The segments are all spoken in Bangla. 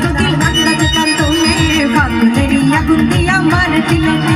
tanto que el gato te cantó me va a poner y a un día amanecimos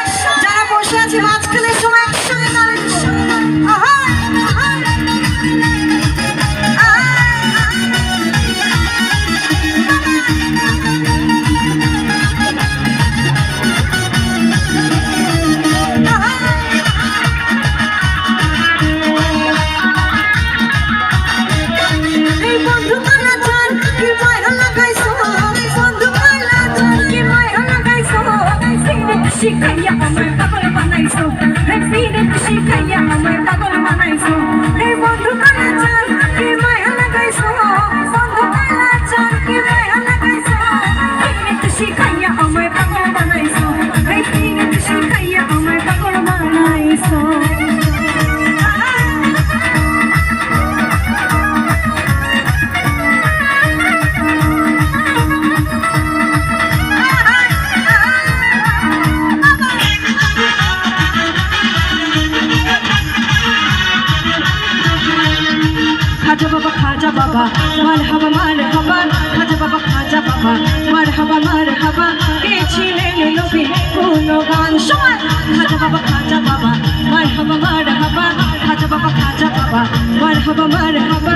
বসে আছি মাছ সময় খাজা বাবা খাজা বাবা মার হাবা মার হাবা খাজা বাবা খাজা বাবা মার হাবা মার হাবা কে ছিলেন নবী? কোনো গান? সমান খাজা বাবা খাজা বাবা মার হাবা মার হাবা খাজা বাবা খাজা বাবা মার হাবা মার হাবা